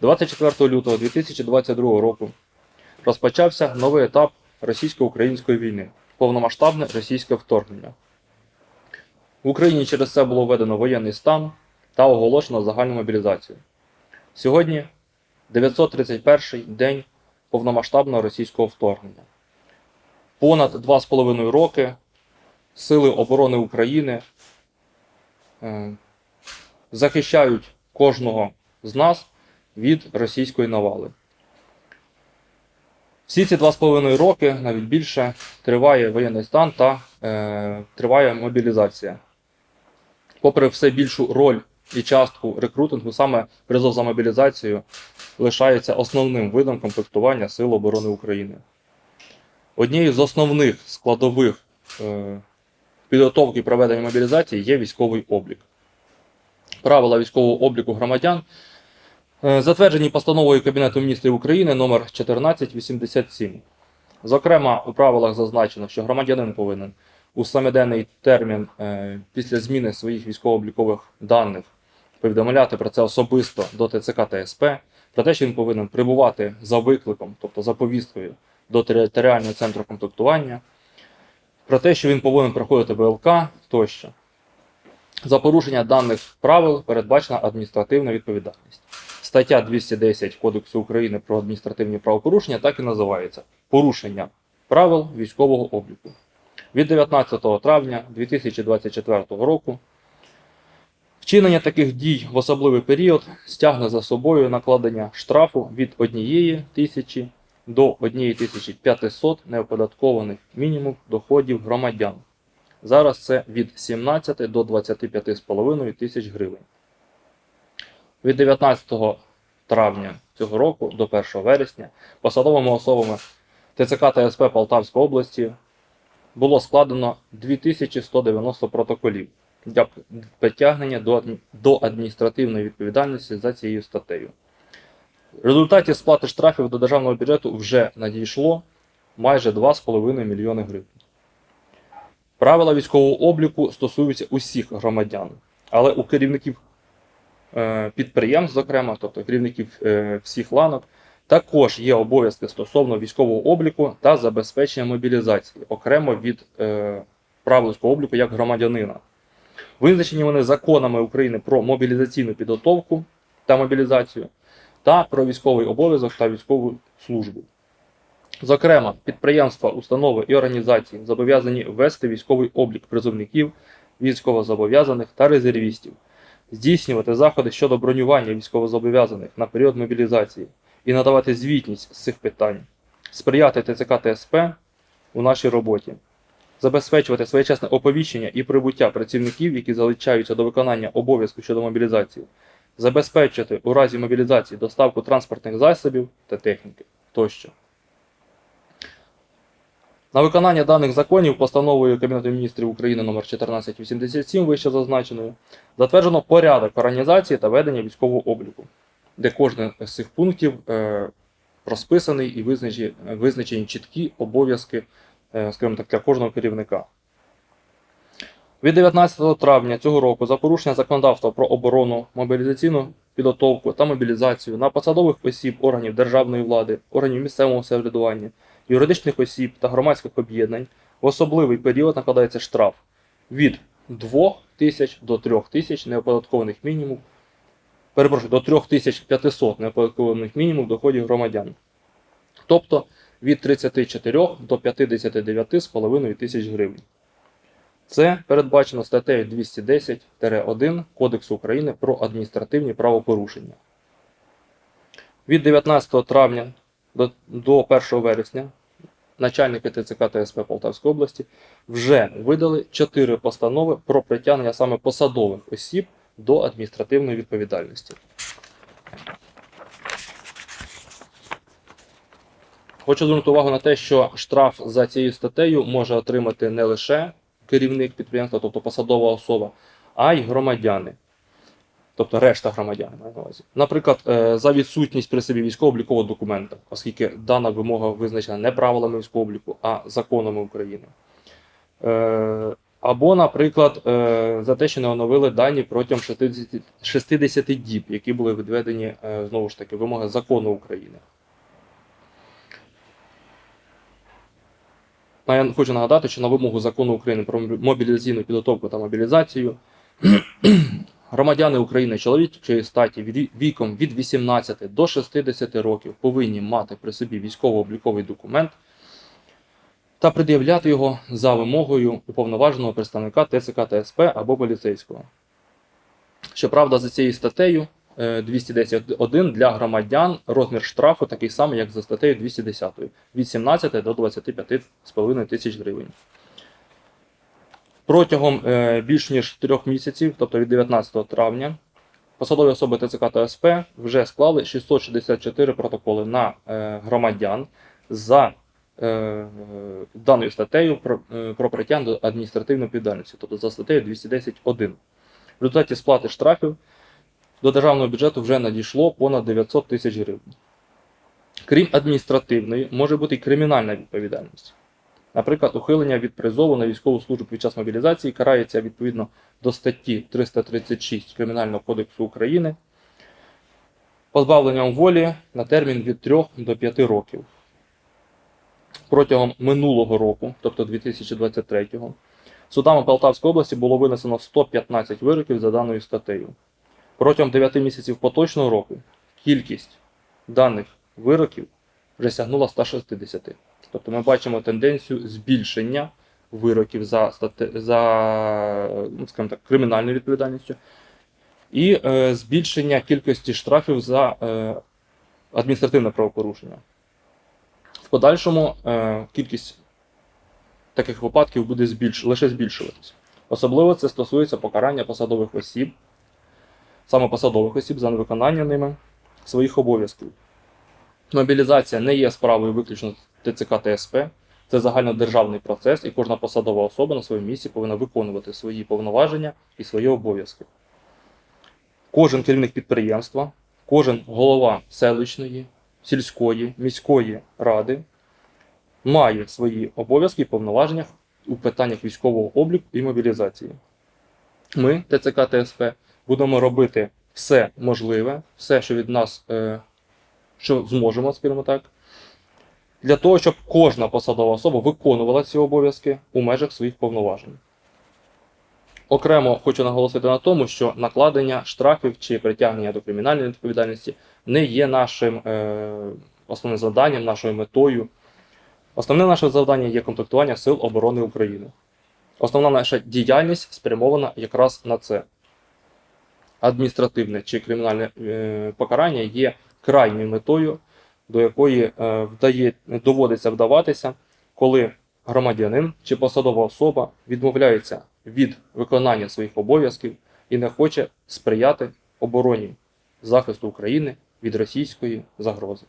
24 лютого 2022 року розпочався новий етап російсько-української війни повномасштабне російське вторгнення. В Україні через це було введено воєнний стан та оголошено загальну мобілізацію. Сьогодні 931 день повномасштабного російського вторгнення. Понад 2,5 роки Сили оборони України е, захищають кожного з нас від російської навали. Всі ці 2,5 роки, навіть більше, триває воєнний стан та е, триває мобілізація. Попри все більшу роль і частку рекрутингу, саме призов за мобілізацію лишається основним видом комплектування Сил оборони України. Однією з основних складових е, підготовки і проведення мобілізації є військовий облік. Правила військового обліку громадян затверджені постановою Кабінету міністрів України номер 1487. Зокрема, у правилах зазначено, що громадянин повинен у самоденний термін е, після зміни своїх військово-облікових даних повідомляти про це особисто до ТЦК та СП, про те, що він повинен прибувати за викликом, тобто за повісткою до територіального центру комплектування, про те, що він повинен проходити ВЛК тощо. За порушення даних правил передбачена адміністративна відповідальність. Стаття 210 Кодексу України про адміністративні правопорушення так і називається порушення правил військового обліку. Від 19 травня 2024 року вчинення таких дій в особливий період стягне за собою накладення штрафу від 1 тисячі до 1500 неоподаткованих мінімум доходів громадян. Зараз це від 17 до 25,5 тисяч гривень. Від 19 травня цього року до 1 вересня посадовими особами ТЦК та СП Полтавської області було складено 2190 протоколів для притягнення до адміністративної відповідальності за цією статтею. В результаті сплати штрафів до державного бюджету вже надійшло майже 2,5 мільйони гривень. Правила військового обліку стосуються усіх громадян, але у керівників підприємств, зокрема, тобто керівників е, всіх ланок, також є обов'язки стосовно військового обліку та забезпечення мобілізації, окремо від е, правил військового обліку як громадянина. Визначені вони законами України про мобілізаційну підготовку та мобілізацію та про військовий обов'язок та військову службу. Зокрема, підприємства, установи і організації зобов'язані ввести військовий облік призовників, військовозобов'язаних та резервістів, здійснювати заходи щодо бронювання військовозобов'язаних на період мобілізації і надавати звітність з цих питань, сприяти ТЦК та СП у нашій роботі, забезпечувати своєчасне оповіщення і прибуття працівників, які залучаються до виконання обов'язку щодо мобілізації, забезпечити у разі мобілізації доставку транспортних засобів та техніки тощо. На виконання даних законів постановою Кабінету міністрів України номер 1487 вище зазначеною затверджено порядок організації та ведення військового обліку, де кожен з цих пунктів е, розписаний і визначені, чіткі обов'язки, е, скажімо так, для кожного керівника. Від 19 травня цього року за порушення законодавства про оборону, мобілізаційну підготовку та мобілізацію на посадових осіб органів державної влади, органів місцевого самоврядування, юридичних осіб та громадських об'єднань в особливий період накладається штраф від 2 тисяч до 3 тисяч неоподаткованих мінімум, перепрошую, до 3500 неоподаткованих мінімум доходів громадян. Тобто від 34 до 59,5 тисяч гривень. Це передбачено статтею 210-1 Кодексу України про адміністративні правопорушення. Від 19 травня до, до 1 вересня начальники ТЦК та СП Полтавської області вже видали 4 постанови про притягнення саме посадових осіб до адміністративної відповідальності. Хочу звернути увагу на те, що штраф за цією статтею може отримати не лише керівник підприємства, тобто посадова особа, а й громадяни. Тобто решта громадян маю на увазі. Наприклад, е, за відсутність при собі військово-облікового документа, оскільки дана вимога визначена не правилами військового обліку, а законами України. Е, Або, наприклад, е, за те, що не оновили дані протягом 60, 60 діб, які були відведені знову ж таки вимоги закону України. А я хочу нагадати, що на вимогу закону України про мобілізаційну підготовку та мобілізацію громадяни України чоловічої статі віком від 18 до 60 років повинні мати при собі військово-обліковий документ та пред'являти його за вимогою уповноваженого представника ТЦК ТСП або поліцейського. Щоправда, за цією статтею е, 210.1 для громадян розмір штрафу такий самий, як за статтею 210 від 17 до 25,5 тисяч гривень. Протягом е, більш ніж трьох місяців, тобто від 19 травня, посадові особи ТЦК та СП вже склали 664 протоколи на е, громадян за е, даною статтею про, про притягнення до адміністративної відповідальності, тобто за статтею 210.1. В результаті сплати штрафів до державного бюджету вже надійшло понад 900 тисяч гривень. Крім адміністративної, може бути і кримінальна відповідальність. Наприклад, ухилення від призову на військову службу під час мобілізації карається відповідно до статті 336 Кримінального кодексу України позбавленням волі на термін від 3 до 5 років. Протягом минулого року, тобто 2023-го, судами Полтавської області було винесено 115 вироків за даною статтею. Протягом 9 місяців поточного року кількість даних вироків вже сягнула 160. Тобто ми бачимо тенденцію збільшення вироків за, за ну, скажімо так, кримінальною відповідальністю і е, збільшення кількості штрафів за е, адміністративне правопорушення. В подальшому е, кількість таких випадків буде збільш... лише збільшуватися. Особливо це стосується покарання посадових осіб, саме посадових осіб за невиконання ними своїх обов'язків. Мобілізація не є справою виключно ТЦК ТСП. Це загальнодержавний процес, і кожна посадова особа на своєму місці повинна виконувати свої повноваження і свої обов'язки. Кожен керівник підприємства, кожен голова селищної, сільської, міської ради має свої обов'язки і повноваження у питаннях військового обліку і мобілізації. Ми, ТЦК ТСП, будемо робити все можливе, все, що від нас, е, що зможемо, скажімо так, для того, щоб кожна посадова особа виконувала ці обов'язки у межах своїх повноважень. Окремо хочу наголосити на тому, що накладення штрафів чи притягнення до кримінальної відповідальності не є нашим е, основним завданням, нашою метою. Основне наше завдання є комплектування Сил оборони України. Основна наша діяльність спрямована якраз на це. Адміністративне чи кримінальне е, покарання є крайньою метою, до якої е, вдає, доводиться вдаватися, коли громадянин чи посадова особа відмовляється від виконання своїх обов'язків і не хоче сприяти обороні захисту України від російської загрози.